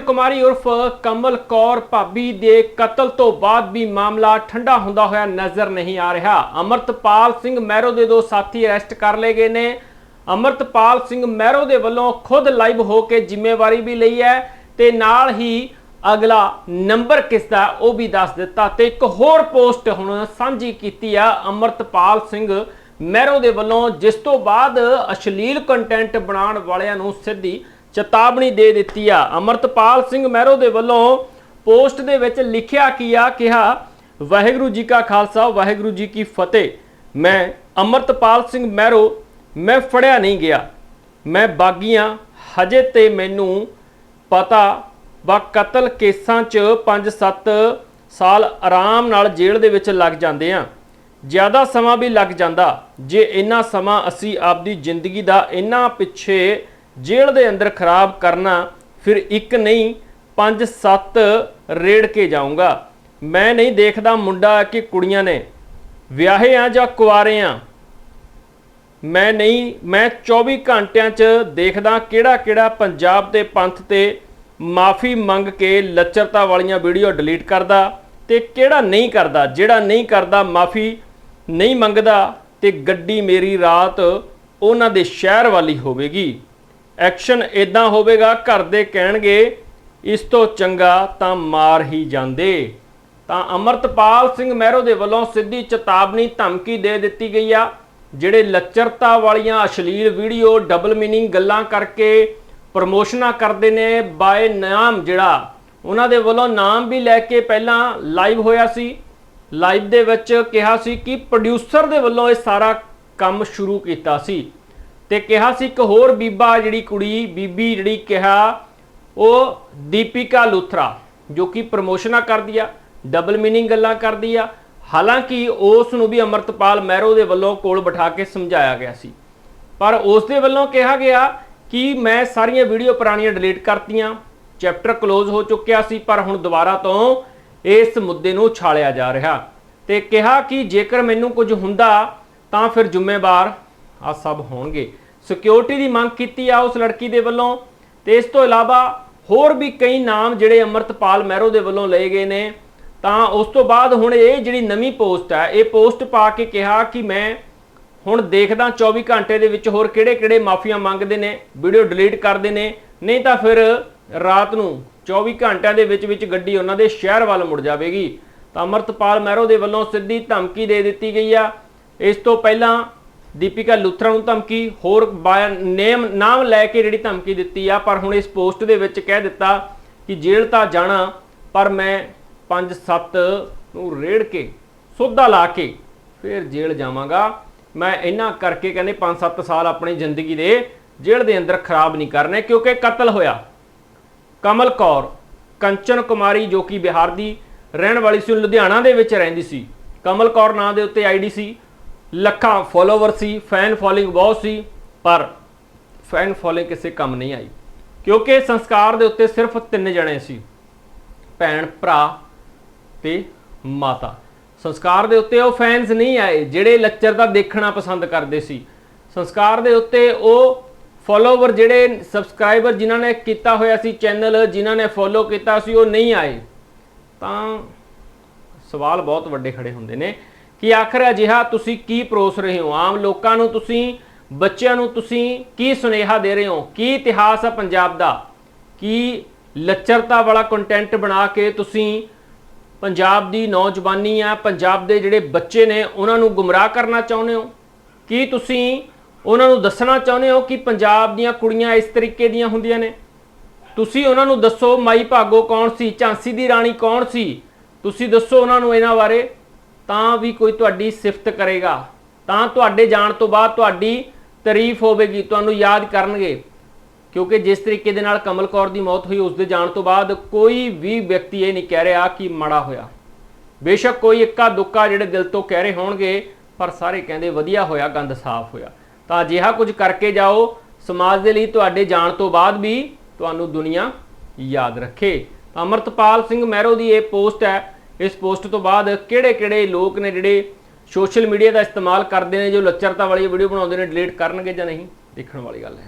ਕੁਮਾਰੀ ਉਰਫ ਕਮਲ ਕੌਰ ਭਾਬੀ ਦੇ ਕਤਲ ਤੋਂ ਬਾਅਦ ਵੀ ਮਾਮਲਾ ਠੰਡਾ ਹੁੰਦਾ ਹੋਇਆ ਨਜ਼ਰ ਨਹੀਂ ਆ ਰਿਹਾ। ਅਮਰਤਪਾਲ ਸਿੰਘ ਮਹਿਰੋ ਦੇ ਦੋ ਸਾਥੀ ਅਰੈਸਟ ਕਰ ਲਏ ਗਏ ਨੇ। ਅਮਰਤਪਾਲ ਸਿੰਘ ਮਹਿਰੋ ਦੇ ਵੱਲੋਂ ਖੁਦ ਲਾਈਵ ਹੋ ਕੇ ਜ਼ਿੰਮੇਵਾਰੀ ਵੀ ਲਈ ਹੈ ਤੇ ਨਾਲ ਹੀ ਅਗਲਾ ਨੰਬਰ ਕਿਸ ਦਾ ਉਹ ਵੀ ਦੱਸ ਦਿੱਤਾ ਤੇ ਇੱਕ ਹੋਰ ਪੋਸਟ ਹੁਣ ਸਾਂਝੀ ਕੀਤੀ ਆ। ਅਮਰਤਪਾਲ ਸਿੰਘ ਮਹਿਰੋ ਦੇ ਵੱਲੋਂ ਜਿਸ ਤੋਂ ਬਾਅਦ ਅਸ਼ਲੀਲ ਕੰਟੈਂਟ ਬਣਾਉਣ ਵਾਲਿਆਂ ਨੂੰ ਸਿੱਧੀ ਚੇਤਾਵਨੀ ਦੇ ਦਿੱਤੀ ਆ। ਅਮਰਤਪਾਲ ਸਿੰਘ ਮਹਿਰੋ ਦੇ ਵੱਲੋਂ ਪੋਸਟ ਦੇ ਵਿੱਚ ਲਿਖਿਆ ਕੀ ਆ, ਕਿਹਾ, ਵਾਹਿਗੁਰੂ ਜੀ ਕਾ ਖਾਲਸਾ, ਵਾਹਿਗੁਰੂ ਜੀ ਕੀ ਫਤਿਹ। ਮੈਂ ਅਮਰਤਪਾਲ ਸਿੰਘ ਮਹਿਰੋ, ਮੈਂ ਫੜਿਆ ਨਹੀਂ ਗਿਆ। ਮੈਂ ਬਾਗੀਆਂ ਹਜੇ ਤੇ ਮੈਨੂੰ ਪਤਾ ਵਾ ਕਤਲ ਕੇਸਾਂ 'ਚ 5-7 ਸਾਲ ਆਰਾਮ ਨਾਲ ਜੇਲ੍ਹ ਦੇ ਵਿੱਚ ਲੱਗ ਜਾਂਦੇ ਆ। ਜ਼ਿਆਦਾ ਸਮਾਂ ਵੀ ਲੱਗ ਜਾਂਦਾ। ਜੇ ਇੰਨਾ ਸਮਾਂ ਅਸੀਂ ਆਪਦੀ ਜ਼ਿੰਦਗੀ ਦਾ ਇੰਨਾ ਪਿੱਛੇ ਜੇਲ੍ਹ ਦੇ ਅੰਦਰ ਖਰਾਬ ਕਰਨਾ, ਫਿਰ ਇੱਕ ਨਹੀਂ 5-7 ਰੇੜ ਕੇ ਜਾਊਂਗਾ। ਮੈਂ ਨਹੀਂ ਦੇਖਦਾ ਮੁੰਡਾ ਕਿ ਕੁੜੀਆਂ ਨੇ। ਵਿਆਹੇ ਆ ਜਾਂ ਕੁਆਰੇ ਆ? ਮੈਂ ਨਹੀਂ, ਮੈਂ 24 ਘੰਟਿਆਂ 'ਚ ਦੇਖਦਾ ਕਿਹੜਾ ਕਿਹੜਾ ਪੰਜਾਬ ਦੇ ਪੰਥ ਤੇ ਮਾਫੀ ਮੰਗ ਕੇ ਲੱਚਰਤਾ ਵਾਲੀਆਂ ਵੀਡੀਓ ਡਿਲੀਟ ਕਰਦਾ ਤੇ ਕਿਹੜਾ ਨਹੀਂ ਕਰਦਾ। ਜਿਹੜਾ ਨਹੀਂ ਕਰਦਾ, ਮਾਫੀ ਨਹੀਂ ਮੰਗਦਾ ਤੇ ਗੱਡੀ ਮੇਰੀ ਰਾਤ ਉਹਨਾਂ ਦੇ ਸ਼ਹਿਰ ਵਾਲੀ ਹੋਵੇਗੀ। ਐਕਸ਼ਨ ਇਦਾਂ ਹੋਵੇਗਾ, ਘਰ ਦੇ ਕਹਿਣਗੇ, ਇਸ ਤੋਂ ਚੰਗਾ ਤਾਂ ਮਾਰ ਹੀ ਜਾਂਦੇ। ਤਾਂ ਅਮਰਤਪਾਲ ਸਿੰਘ ਮਹਿਰੋ ਦੇ ਵੱਲੋਂ ਸਿੱਧੀ ਚੇਤਾਵਨੀ ਧਮਕੀ ਦੇ ਦਿੱਤੀ ਗਈ ਆ, ਜਿਹੜੇ ਲੱਚਰਤਾ ਵਾਲੀਆਂ ਅਸ਼ਲੀਲ ਵੀਡੀਓ ਡਬਲ ਮੀਨਿੰਗ ਗੱਲਾਂ ਕਰਕੇ ਪ੍ਰਮੋਸ਼ਨਾਂ ਕਰਦੇ ਨੇ। ਬਾਏ ਨਾਮ ਜਿਹੜਾ, ਉਹਨਾਂ ਦੇ ਵੱਲੋਂ ਨਾਮ ਵੀ ਲੈ ਕੇ ਪਹਿਲਾਂ ਲਾਈਵ ਹੋਇਆ ਸੀ। ਲਾਈਵ ਦੇ ਵਿੱਚ ਕਿਹਾ ਸੀ ਕਿ ਪ੍ਰੋਡਿਊਸਰ ਦੇ ਵੱਲੋਂ ਇਹ ਸਾਰਾ ਕੰਮ ਸ਼ੁਰੂ ਕੀਤਾ ਸੀ। ਤੇ ਕਿਹਾ ਸੀ ਇੱਕ ਹੋਰ ਬੀਬਾ ਜਿਹੜੀ ਕੁੜੀ, ਬੀਬੀ ਜਿਹੜੀ ਕਿਹਾ, ਉਹ ਦੀਪਿਕਾ ਲੂਥਰਾ, ਜੋ ਕਿ ਪ੍ਰਮੋਸ਼ਨਾਂ ਕਰਦੀ ਆ ਡਬਲ ਮੀਨਿੰਗ ਗੱਲਾਂ ਕਰਦੀ ਆ। ਹਾਲਾਂਕਿ ਉਸ ਨੂੰ ਵੀ ਅਮਰਤਪਾਲ ਮਹਿਰੋ ਦੇ ਵੱਲੋਂ ਕੋਲ ਬਿਠਾ ਕੇ ਸਮਝਾਇਆ ਗਿਆ ਸੀ। ਪਰ ਉਸ ਦੇ ਵੱਲੋਂ ਕਿਹਾ ਗਿਆ ਕਿ ਮੈਂ ਸਾਰੀਆਂ ਵੀਡੀਓ ਪੁਰਾਣੀਆਂ ਡਿਲੀਟ ਕਰਤੀਆਂ, ਚੈਪਟਰ ਕਲੋਜ਼ ਹੋ ਚੁੱਕਿਆ ਸੀ, ਪਰ ਹੁਣ ਦੁਬਾਰਾ ਤੋਂ ਇਸ ਮੁੱਦੇ ਨੂੰ ਉਛਾਲਿਆ ਜਾ ਰਿਹਾ। ਤੇ ਕਿਹਾ ਕਿ ਜੇਕਰ ਮੈਨੂੰ ਕੁਝ ਹੁੰਦਾ ਤਾਂ ਫਿਰ ਜ਼ਿੰਮੇਵਾਰ ਆ ਸਭ ਹੋਣਗੇ। ਸਿਕਿਉਰਿਟੀ ਦੀ ਮੰਗ ਕੀਤੀ ਆ ਉਸ ਲੜਕੀ ਦੇ ਵੱਲੋਂ। ਤੇ ਇਸ ਤੋਂ ਇਲਾਵਾ ਹੋਰ ਵੀ ਕਈ ਨਾਮ ਜਿਹੜੇ ਅਮਰਤਪਾਲ ਮਹਿਰੋ ਦੇ ਵੱਲੋਂ ਲਏ ਗਏ ਨੇ। ਤਾਂ ਉਸ ਤੋਂ ਬਾਅਦ ਹੁਣ ਇਹ ਜਿਹੜੀ ਨਵੀਂ ਪੋਸਟ ਹੈ ਇਹ ਪੋਸਟ ਪਾ ਕੇ ਕਿਹਾ ਕਿ ਮੈਂ ਹੁਣ ਦੇਖਦਾ 24 ਘੰਟੇ ਦੇ ਵਿੱਚ ਹੋਰ ਕਿਹੜੇ-ਕਿਹੜੇ ਮਾਫੀਆਂ ਮੰਗਦੇ ਨੇ, ਵੀਡੀਓ ਡਿਲੀਟ ਕਰਦੇ ਨੇ। ਨਹੀਂ ਤਾਂ ਫਿਰ ਰਾਤ ਨੂੰ 24 ਘੰਟਿਆਂ ਦੇ ਵਿੱਚ ਵਿੱਚ ਗੱਡੀ ਉਹਨਾਂ ਦੇ ਸ਼ਹਿਰ ਵੱਲ ਮੁੜ ਜਾਵੇਗੀ। ਤਾਂ ਅਮਰਤਪਾਲ ਮਹਿਰੋ ਦੇ ਵੱਲੋਂ ਸਿੱਧੀ ਧਮਕੀ ਦੇ ਦਿੱਤੀ ਗਈ ਆ। ਇਸ ਤੋਂ ਪਹਿਲਾਂ ਦੀਪਿਕਾ ਲੁਥਰਾ ਨੂੰ ਧਮਕੀ, ਹੋਰ ਨੇਮ ਨਾਮ ਲੈ ਕੇ ਜਿਹੜੀ ਧਮਕੀ ਦਿੱਤੀ ਆ, ਪਰ ਹੁਣ ਇਸ ਪੋਸਟ ਦੇ ਵਿੱਚ ਕਹਿ ਦਿੱਤਾ ਕਿ ਜੇਲ੍ਹ ਤਾਂ ਜਾਣਾ, ਪਰ ਮੈਂ 5-7 ਨੂੰ ਰੇੜ ਕੇ, ਸੋਧਾ ਲਾ ਕੇ ਫਿਰ ਜੇਲ੍ਹ ਜਾਵਾਂਗਾ। ਮੈਂ ਇਹਨਾਂ ਕਰਕੇ ਕਹਿੰਦੇ 5-7 ਸਾਲ ਆਪਣੀ ਜ਼ਿੰਦਗੀ ਦੇ ਜੇਲ੍ਹ ਦੇ ਅੰਦਰ ਖਰਾਬ ਨਹੀਂ ਕਰਨੇ, ਕਿਉਂਕਿ ਕਤਲ ਹੋਇਆ। ਕਮਲ ਕੌਰ, ਕੰਚਨ ਕੁਮਾਰੀ ਜੋ ਕਿ ਬਿਹਾਰ ਦੀ ਰਹਿਣ ਵਾਲੀ ਸੀ, ਲੁਧਿਆਣਾ ਦੇ ਵਿੱਚ ਰਹਿੰਦੀ ਸੀ। ਕਮਲ ਕੌਰ ਨਾਂ ਦੇ ਉੱਤੇ ਆਈਡੀ ਸੀ। ਲੱਖਾਂ ਫੋਲੋਵਰ ਸੀ ਫੈਨ ਫੋਲੋਇੰਗ ਬਹੁਤ ਸੀ, ਪਰ ਫੈਨ ਫੋਲੋਇੰਗ ਕਿਸੇ ਕੰਮ ਨਹੀਂ ਆਈ। ਕਿਉਂਕਿ ਸੰਸਕਾਰ ਦੇ ਉੱਤੇ ਸਿਰਫ ਤਿੰਨ ਜਣੇ ਸੀ, ਭੈਣ, ਭਰਾ ਤੇ ਮਾਤਾ। ਸੰਸਕਾਰ ਦੇ ਉੱਤੇ ਉਹ ਫੈਨਸ ਨਹੀਂ ਆਏ, ਜਿਹੜੇ ਲੈਕਚਰ ਦਾ ਦੇਖਣਾ ਪਸੰਦ ਕਰਦੇ ਸੀ। ਸੰਸਕਾਰ ਦੇ ਉੱਤੇ ਉਹ ਫੋਲੋਵਰ ਜਿਹੜੇ ਸਬਸਕ੍ਰਾਈਬਰ ਜਿਨ੍ਹਾਂ ਨੇ ਕੀਤਾ ਹੋਇਆ ਸੀ ਚੈਨਲ ਜਿਨ੍ਹਾਂ ਨੇ ਫੋਲੋ ਕੀਤਾ ਸੀ, ਉਹ ਨਹੀਂ ਆਏ। ਤਾਂ ਸਵਾਲ ਬਹੁਤ ਵੱਡੇ ਖੜੇ ਹੁੰਦੇ ਨੇ। ਕਿ ਆਖਰ ਅਜਿਹਾ ਤੁਸੀਂ ਕੀ ਪਰੋਸ ਰਹੇ ਹੋ? ਆਮ ਲੋਕਾਂ ਨੂੰ ਤੁਸੀਂ, ਬੱਚਿਆਂ ਨੂੰ ਤੁਸੀਂ ਕੀ ਸੁਨੇਹਾ ਦੇ ਰਹੇ ਹੋ? ਕੀ ਇਤਿਹਾਸ ਆ ਪੰਜਾਬ ਦਾ? ਕੀ ਲੱਚਰਤਾ ਵਾਲਾ ਕੰਟੈਂਟ ਬਣਾ ਕੇ ਤੁਸੀਂ ਪੰਜਾਬ ਦੀ ਨੌਜਵਾਨੀ ਆ, ਪੰਜਾਬ ਦੇ ਜਿਹੜੇ ਬੱਚੇ ਨੇ, ਉਹਨਾਂ ਨੂੰ ਗੁੰਮਰਾਹ ਕਰਨਾ ਚਾਹੁੰਦੇ ਹੋ? ਕੀ ਤੁਸੀਂ ਉਹਨਾਂ ਨੂੰ ਦੱਸਣਾ ਚਾਹੁੰਦੇ ਹੋ ਕਿ ਪੰਜਾਬ ਦੀਆਂ ਕੁੜੀਆਂ ਇਸ ਤਰੀਕੇ ਦੀਆਂ ਹੁੰਦੀਆਂ ਨੇ? ਤੁਸੀਂ ਉਹਨਾਂ ਨੂੰ ਦੱਸੋ, ਮਾਈ ਭਾਗੋ ਕੌਣ ਸੀ? ਝਾਂਸੀ ਦੀ ਰਾਣੀ ਕੌਣ ਸੀ? ਤੁਸੀਂ ਦੱਸੋ ਉਹਨਾਂ ਨੂੰ ਇਹਨਾਂ ਬਾਰੇ। ਤਾਂ ਵੀ ਕੋਈ ਤੁਹਾਡੀ ਸਿਫਤ ਕਰੇਗਾ। ਤਾਂ ਤੁਹਾਡੇ ਜਾਣ ਤੋਂ ਬਾਅਦ ਤੁਹਾਡੀ ਤਾਰੀਫ ਹੋਵੇਗੀ, ਤੁਹਾਨੂੰ ਯਾਦ ਕਰਨਗੇ। ਕਿਉਂਕਿ ਜਿਸ ਤਰੀਕੇ ਦੇ ਨਾਲ ਕਮਲ ਕੌਰ ਦੀ ਮੌਤ ਹੋਈ ਉਸ ਦੇ ਜਾਣ ਤੋਂ ਬਾਅਦ ਕੋਈ ਵੀ ਵਿਅਕਤੀ ਇਹ ਨਹੀਂ ਕਹਿ ਰਿਹਾ ਕਿ ਮਾੜਾ ਹੋਇਆ। ਬੇਸ਼ੱਕ ਕੋਈ ਇੱਕਾ ਦੁੱਕਾ ਜਿਹੜੇ ਦਿਲ ਤੋਂ ਕਹਿ ਰਹੇ ਹੋਣਗੇ, ਪਰ ਸਾਰੇ ਕਹਿੰਦੇ ਵਧੀਆ ਹੋਇਆ, ਗੰਦ ਸਾਫ਼ ਹੋਇਆ। ਤਾਂ ਅਜਿਹਾ ਕੁਝ ਕਰਕੇ ਜਾਓ, ਸਮਾਜ ਦੇ ਲਈ ਤੁਹਾਡੇ ਜਾਣ ਤੋਂ ਬਾਅਦ ਵੀ ਤੁਹਾਨੂੰ ਦੁਨੀਆ ਯਾਦ ਰੱਖੇ। ਤਾਂ ਅਮਰਤਪਾਲ ਸਿੰਘ ਮਹਿਰੋ ਦੀ ਇਹ ਪੋਸਟ ਹੈ ਇਸ ਪੋਸਟ ਤੋਂ ਬਾਅਦ ਕਿਹੜੇ-ਕਿਹੜੇ ਲੋਕ ਨੇ ਜਿਹੜੇ ਸੋਸ਼ਲ ਮੀਡੀਆ ਦਾ ਇਸਤੇਮਾਲ ਕਰਦੇ ਨੇ, ਜੋ ਲੱਚਰਤਾ ਵਾਲੀ ਵੀਡੀਓ ਬਣਾਉਂਦੇ ਨੇ, ਡਿਲੀਟ ਕਰਨਗੇ ਜਾਂ ਨਹੀਂ? ਦੇਖਣ ਵਾਲੀ ਗੱਲ ਹੈ।